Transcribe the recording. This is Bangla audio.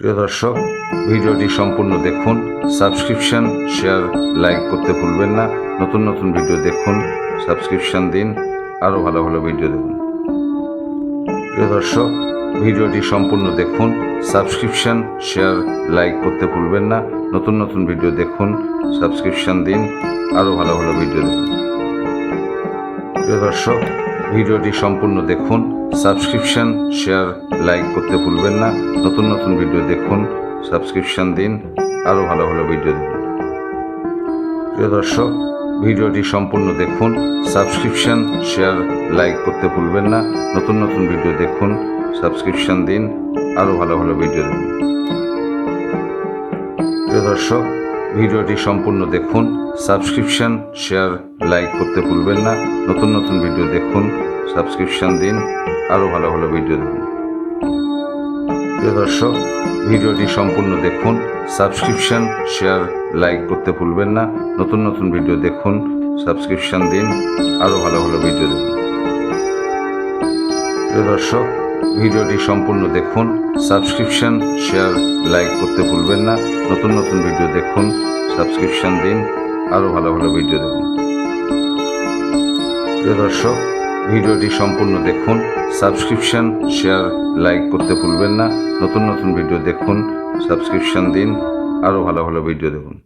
প্রিয় দর্শক, ভিডিওটি সম্পূর্ণ দেখুন। সাবস্ক্রিপশন, শেয়ার, লাইক করতে ভুলবেন না। নতুন নতুন ভিডিও দেখুন, সাবস্ক্রিপশন দিন, আরও ভালো ভালো ভিডিও দেখুন। প্রিয় দর্শক, ভিডিওটি সম্পূর্ণ দেখুন, সাবস্ক্রিপশন, শেয়ার, লাইক করতে ভুলবেন না। নতুন নতুন ভিডিও দেখুন, সাবস্ক্রিপশন দিন, আরও ভালো ভালো ভিডিও দেখুন। প্রিয় দর্শক ভিডিওটি সম্পূর্ণ দেখুন। সাবস্ক্রিপশন, শেয়ার, লাইক করতে ভুলবেন না। নতুন নতুন ভিডিও দেখুন। সাবস্ক্রিপশন দিন। আরও ভালো ভালো ভিডিও দেখুন। প্রিয় দর্শক, ভিডিওটি সম্পূর্ণ দেখুন। সাবস্ক্রিপশন, শেয়ার, লাইক করতে ভুলবেন না। নতুন নতুন ভিডিও দেখুন। সাবস্ক্রিপশন দিন। আরও ভালো ভালো ভিডিও দেখুন। প্রিয় দর্শক ভিডিওটি সম্পূর্ণ দেখুন। সাবস্ক্রিপশন, শেয়ার, লাইক করতে ভুলবেন না। নতুন নতুন ভিডিও দেখুন। সাবস্ক্রিপশন দিন। আরও ভালো ভালো ভিডিও দেখুন। প্রিয় দর্শক, ভিডিওটি সম্পূর্ণ দেখুন। সাবস্ক্রিপশন, শেয়ার, লাইক করতে ভুলবেন না। নতুন নতুন ভিডিও দেখুন। সাবস্ক্রিপশন দিন। আরও ভালো ভালো ভিডিও দেখুন। প্রিয় দর্শক ভিডিওটি সম্পূর্ণ দেখুন। সাবস্ক্রিপশন শেয়ার লাইক করতে ভুলবেন না। নতুন নতুন ভিডিও দেখুন। সাবস্ক্রিপশন দিন। আরও ভালো ভালো ভিডিও দেখুন। প্রিয় দর্শক, ভিডিওটি সম্পূর্ণ দেখুন। সাবস্ক্রিপশন শেয়ার লাইক করতে ভুলবেন না। নতুন নতুন ভিডিও দেখুন। সাবস্ক্রিপশন দিন। আরও ভালো ভালো ভিডিও দেখুন।